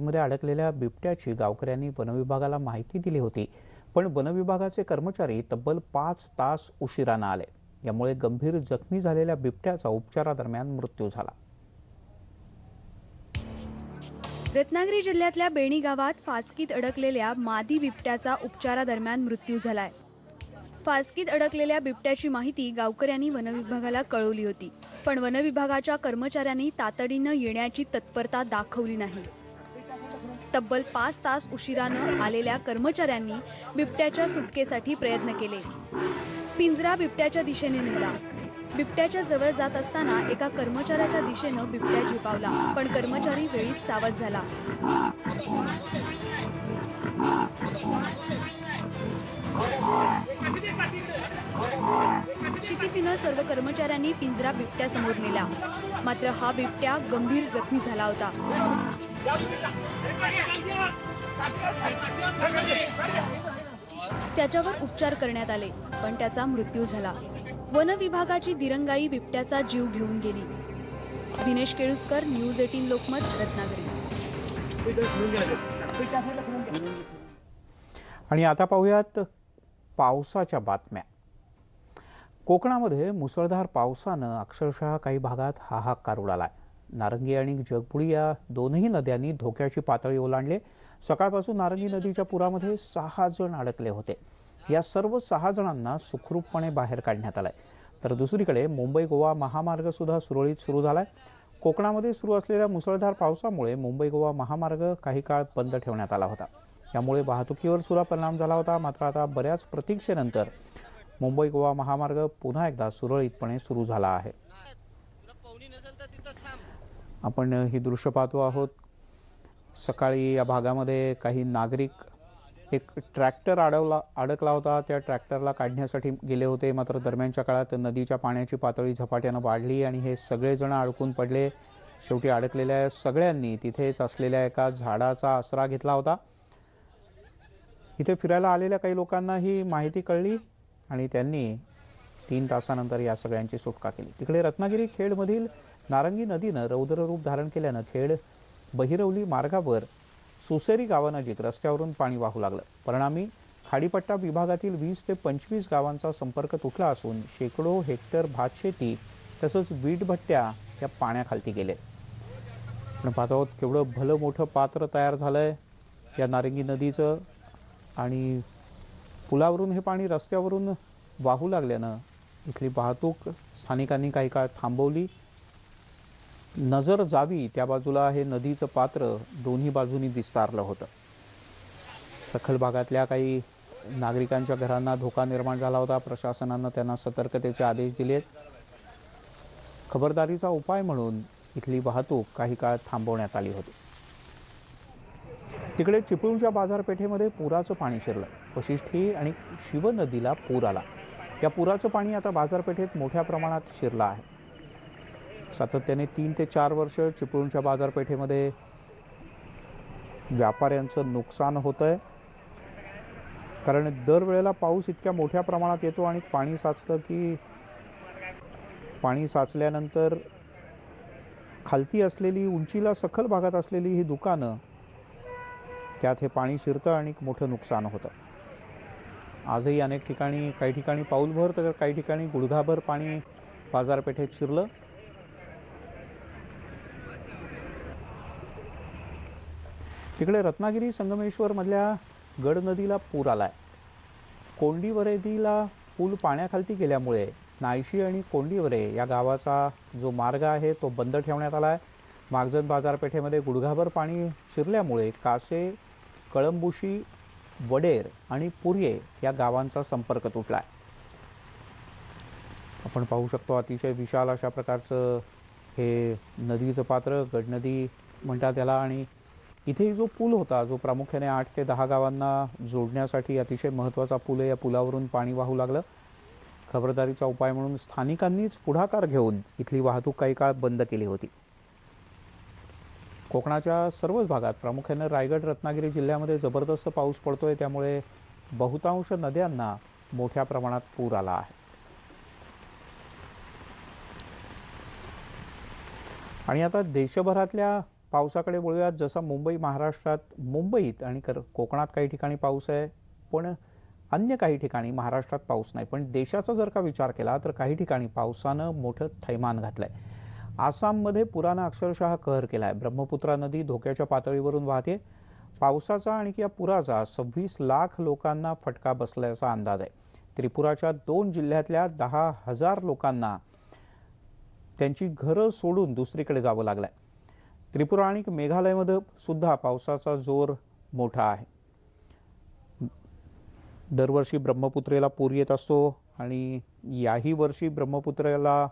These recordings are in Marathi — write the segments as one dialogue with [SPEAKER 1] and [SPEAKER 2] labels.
[SPEAKER 1] मध्ये अडकलेल्या बिबट्याची गावकऱ्यांनी वनविभागाला माहिती दिली होती. पण वनविभागाचे कर्मचारी तब्बल पाच तास उशिरानं आले. यामुळे गंभीर जखमी झालेल्या बिबट्याचा उपचारादरम्यान मृत्यू झाला.
[SPEAKER 2] रत्नागिरी जिल्ह्यातल्या बेणी गावात फासकीत अडकलेल्या मादी बिबट्याचा उपचारादरम्यान मृत्यू झालाय. फासकीत अडकलेल्या बिबट्याची माहिती गावकऱ्यांनी वनविभागाला कळवली होती. पण वनविभागाच्या कर्मचाऱ्यांनी तातडीनं येण्याची तत्परता दाखवली नाही. तब्बल पाच तास उशिरानं आलेल्या कर्मचाऱ्यांनी बिबट्याच्या सुटकेसाठी प्रयत्न केले. पिंजरा बिबट्याच्या दिशेने नेला. बिबट्याच्या जवळ जात असताना एका कर्मचाऱ्याच्या दिशेनं बिबट्या झेपावला पण कर्मचारी वेळीच सावध झाला. चितीपीनं सर्व कर्मचाऱ्यांनी पिंजरा बिबट्यासमोर नेला. मात्र हा बिबट्या गंभीर जखमी झाला होता. त्याच्यावर उपचार करण्यात आले पण त्याचा मृत्यू झाला. वन विभागाची दिरंगाई बिबट्याचा जीव घेऊन गेली. Dinesh Keluskar news eighteen Lokmat Ratnagiri.
[SPEAKER 1] आणि आता पाहूयात पावसाच्या बातम्या. कोकणामध्ये मुसळधार पावसानं अक्षरशः काही भागात हाहाकार आहे नारंगी आणि जगबुडी या दोनही नद्यांनी धोक्याची पातळी ओलांडली. सकाळपासून नारंगी नदीच्या पुरामध्ये सहा जण अडकले होते. या सर्व सहा जणांना सुखरूपपणे बाहेर काढण्यात आलंय. तर दुसरीकडे मुंबई गोवा महामार्ग सुद्धा सुरळीत सुरू झालाय. कोकणामध्ये सुरू असलेल्या मुसळधार पावसामुळे मुंबई गोवा महामार्ग काही काळ बंद ठेवण्यात आला होता. त्यामुळे वाहतुकीवर सुद्धा परिणाम झाला होता. मात्र आता बऱ्याच प्रतीक्षेनंतर मुंबई गोवा महामार्ग पुन्हा एकदा सुरळीतपणे सुरू झाला आहे. आपण ही दृश्य पाहतो आहोत. सकाळी या भागामध्ये काही नागरिक एक ट्रॅक्टर अडवला अडकला होता. त्या ट्रॅक्टरला काढण्यासाठी गेले होते. मात्र दरम्यानच्या काळात नदीच्या पाण्याची पातळी झपाट्यानं वाढली आणि हे सगळेजण अडकून पडले. शेवटी अडकलेल्या सगळ्यांनी तिथेच असलेल्या एका झाडाचा आसरा घेतला होता. इथे फिरायला आलेल्या काही लोकांना ही माहिती कळली. आणि त्यांनी तीन तासानंतर या सगळ्यांची सुटका केली. तिकडे रत्नागिरी खेडमधील नारंगी नदीनं रौद्र रूप धारण केल्यानं खेड बहिरवली मार्गावर सुसेरी गावानजीक रस्त्यावरून पाणी वाहू लागलं. परिणामी खाडीपट्टा विभागातील वीस ते पंचवीस गावांचा संपर्क तुटला असून शेकडो हेक्टर भातशेती तसंच वीटभट्ट्या या पाण्याखालती गेले आपण पाहत आहोत केवढं भलं मोठं पात्र तयार झालंय या नारंगी नदीचं आणि पुलावरून हे पाणी रस्त्यावरून वाहू लागल्यानं इथली वाहतूक स्थानिकांनी काही काळ थांबवली. नजर जावी त्या बाजूला हे नदीचं पात्र दोन्ही बाजूनी विस्तारलं होतं. सखल भागातल्या काही नागरिकांच्या घरांना धोका निर्माण झाला होता. प्रशासनानं त्यांना सतर्कतेचे आदेश दिलेत. खबरदारीचा उपाय म्हणून इथली वाहतूक काही काळ थांबवण्यात आली होती. तिकडे चिपळूणच्या बाजारपेठेमध्ये पुराचं पाणी शिरलं. वशिष्ठी आणि शिव नदीला पूर आला. या पुराचं पाणी आता बाजारपेठेत मोठ्या प्रमाणात शिरलं आहे. सातत्याने तीन ते चार वर्ष चिपळूणच्या बाजारपेठेमध्ये व्यापाऱ्यांचं नुकसान होतं आहे कारण दरवेळेला पाऊस इतक्या मोठ्या प्रमाणात येतो आणि पाणी साचतं की पाणी साचल्यानंतर खालती असलेली उंचीला सखल भागात असलेली ही दुकानं त्यात हे पाणी शिरतं आणि मोठं नुकसान होतं. आजही अनेक ठिकाणी काही ठिकाणी पाऊलभर तर काही ठिकाणी गुडघाभर पाणी बाजारपेठेत शिरलं. तिकडे रत्नागिरी संगमेश्वरमधल्या गड नदीला पूर आलाय. कोंडीवरेदीला पूल पाण्याखालती गेल्यामुळे नायशी आणि कोंडीवरे या गावाचा जो मार्ग आहे तो बंद ठेवण्यात आला आहे मागजन बाजारपेठेमध्ये गुडघाभर पाणी शिरल्यामुळे कासे कळंबुशी वडेर आणि पुर्ये या गावांचा संपर्क तुटला आहे आपण पाहू शकतो अतिशय विशाल अशा प्रकारचं हे नदीचं पात्र गडनदी म्हणतात त्याला आणि इथे जो पूल होता जो प्रामुख्याने आठ ते दहा गावांना जोडण्यासाठी अतिशय महत्त्वाचा पूल आहे. या पुलावरून पाणी वाहू लागलं. खबरदारीचा उपाय म्हणून स्थानिकांनीच पुढाकार घेऊन इथली वाहतूक काही काळ बंद केली होती. कोकणाच्या सर्वच भागात प्रामुख्याने रायगड रत्नागिरी जिल्ह्यामध्ये जबरदस्त पाऊस पडतोय. त्यामुळे बहुतांश नद्यांना मोठ्या प्रमाणात पूर आला आहे. आणि आता देशभरातल्या पावसाकडे बोलूयात जसा मुंबई महाराष्ट्रात मुंबईत आणि कर कोकणात काही ठिकाणी पाऊस आहे पण अन्य काही ठिकाणी महाराष्ट्रात पाऊस नाही. पण देशाचा जर का विचार केला तर काही ठिकाणी पावसानं मोठं थैमान घातलंय. आसाममध्ये पुरानं अक्षरशः कहर केला आहे ब्रह्मपुत्रा नदी धोक्याच्या पातळीवरून वाहते. पावसाचा आणि या पुराचा सव्वीस लाख लोकांना फटका बसल्याचा अंदाज आहे. त्रिपुराच्या दोन जिल्ह्यातल्या दहा हजार लोकांना त्यांची घरं सोडून दुसरीकडे जावं लागलंय. त्रिपुरा आणि मेघालयमध्ये सुद्धा पावसाचा जोर मोठा आहे. दरवर्षी ब्रह्मपुत्रेला पूर येत असतो आणि याही वर्षी ब्रह्मपुत्रेला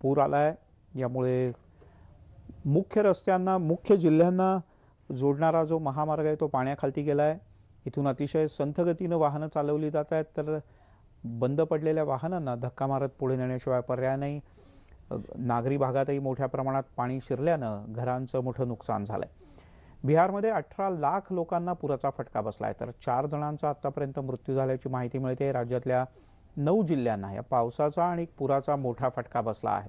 [SPEAKER 1] पूर आला आहे यामुळे मुख्य रस्त्यांना मुख्य जिल्ह्यांना जोडणारा जो महामार्ग आहे तो पाण्याखालती गेला आहे इथून अतिशय संथगतीनं वाहनं चालवली जात आहेत तर बंद पडलेल्या वाहनांना धक्का मारत पुढे नेण्याशिवाय पर्याय नाही. नागरी भागातही मोठ्या प्रमाणात पाणी शिरल्यानं घरांचं मोठं नुकसान झालं आहे बिहारमध्ये अठरा लाख लोकांना पुराचा फटका बसला आहे तर चार जणांचा आतापर्यंत मृत्यू झाल्याची माहिती मिळते. राज्यातल्या नऊ जिल्ह्यांना या पावसाचा आणि पुराचा मोठा फटका बसला आहे.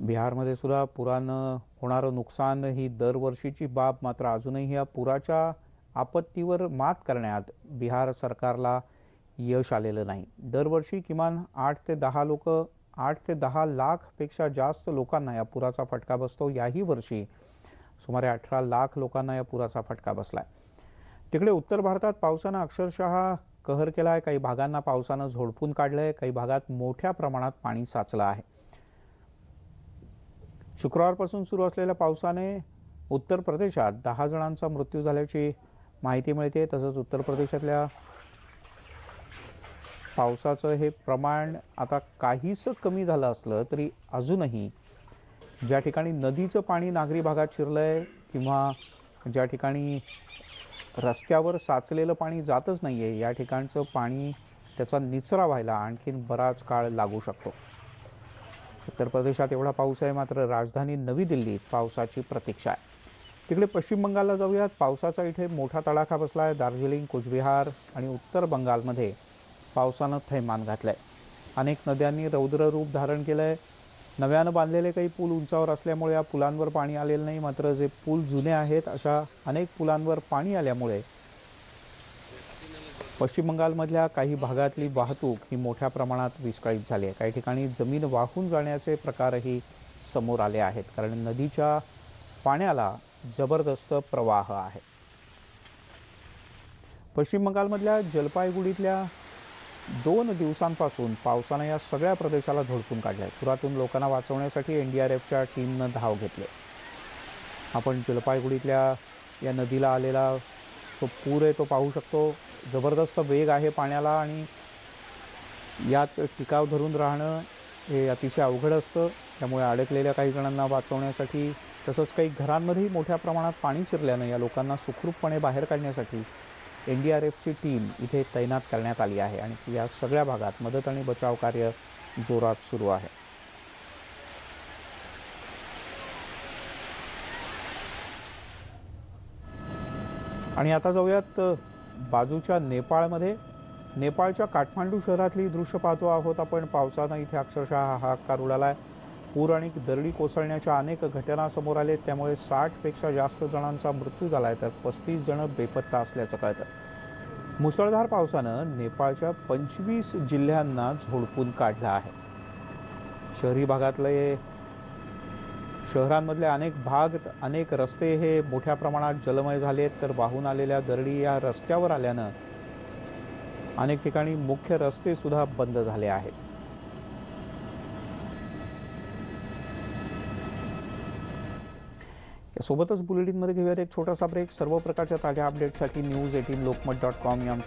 [SPEAKER 1] बिहारमध्ये सुद्धा पुरानं होणारं नुकसान ही दरवर्षीची बाब. मात्र अजूनही या पुराच्या आपत्तीवर मात करण्यात बिहार सरकारला यश आलेलं नाही. दरवर्षी किमान आठ ते दहा लोक आठ ते दहा लाखपेक्षा जास्त लोकांना या पुराचा फटका बसतो. याही वर्षी सुमारे अठरा लाख लोकांना या पुराचा फटका बसलाय. तिकडे उत्तर भारतात पावसानं अक्षरशः कहर केला आहे काही भागांना पावसानं झोडपून काढलं आहे काही भागात मोठ्या प्रमाणात पाणी साचलं आहे. शुक्रवारपासून सुरू असलेल्या पावसाने उत्तर प्रदेशात दहा जणांचा मृत्यू झाल्याची माहिती मिळते. तसंच उत्तर प्रदेशातल्या पावसाचं हे प्रमाण आता काहीसं कमी झालं असलं तरी अजूनही ज्या ठिकाणी नदीचं पाणी नागरी भागात शिरलंय किंवा ज्या ठिकाणी रस्त्यावर साचलेलं पाणी जातच नाही आहे या ठिकाणचं पाणी त्याचा निचरा व्हायला आणखीन बराच काळ लागू शकतो. उत्तर प्रदेशात एवढा पाऊस आहे मात्र राजधानी नवी दिल्लीत पावसाची प्रतीक्षा आहे. तिकडे पश्चिम बंगालला जाऊयात. पावसाचा इथे मोठा तडाखा बसला आहे दार्जिलिंग कुचबिहार आणि उत्तर बंगालमध्ये पावसानं थैमान घातलं आहे अनेक नद्यांनी रौद्र रूप धारण केलंय. नव्यानं बांधलेले काही पूल उंचावर असल्यामुळे या पुलांवर पाणी आलेलं नाही मात्र जे पूल जुने आहेत अशा अनेक पुलांवर पाणी आल्यामुळे पश्चिम बंगालमधल्या काही भागातली वाहतूक ही मोठ्या प्रमाणात विस्कळीत झाली आहे. काही ठिकाणी जमीन वाहून जाण्याचे प्रकारही समोर आले आहेत कारण नदीच्या पाण्याला जबरदस्त प्रवाह आहे. पश्चिम बंगालमधल्या जलपायगुडीतल्या दोन दिवसांपासून पावसानं या सगळ्या प्रदेशाला झोडपून काढलंय पुरातून लोकांना वाचवण्यासाठी एन डी आर एफच्या टीमनं धाव घेतली आपण जलपायगुडीतल्या या नदीला आलेला तो पूर आहे तो पाहू शकतो. जबरदस्त वेग आहे पाण्याला आणि यात टिकाव धरून राहणं हे अतिशय अवघड असतं. त्यामुळे अडकलेल्या काही जणांना वाचवण्यासाठी तसंच काही घरांमध्येही मोठ्या प्रमाणात पाणी शिरल्यानं या लोकांना सुखरूपपणे बाहेर काढण्यासाठी एन डी आर एफची टीम इथे तैनात करण्यात आली आहे आणि या सगळ्या भागात मदत आणि बचाव कार्य जोरात सुरू आहे. आणि आता जाऊयात बाजूच्या नेपाळमध्ये नेपाळच्या काठमांडू शहरातली दृश्य पाहतो आहोत आपण. पावसानं इथे अक्षरशः हाहाकार उडालाय. पूर आणि दरडी कोसळण्याच्या अनेक घटना समोर आलेत. त्यामुळे साठपेक्षा जास्त जणांचा मृत्यू झाला आहे तर पस्तीस जण बेपत्ता असल्याचं कळतं. मुसळधार पावसानं नेपाळच्या पंचवीस जिल्ह्यांना झोडपून काढलं आहे. शहरी भागातले शहरांमधले अनेक भाग अनेक रस्ते हे मोठ्या प्रमाणात जलमय झालेत तर वाहून आलेल्या दरडी या रस्त्यावर आल्यानं अनेक ठिकाणी मुख्य रस्ते सुद्धा बंद झाले आहेत. सोबतच बुलेटिनमध्ये घेऊयात एक छोटासा ब्रेक सर्व प्रकारच्या ताज्या अपडेटसाठी news eighteen Lokmat dot com या आमच्या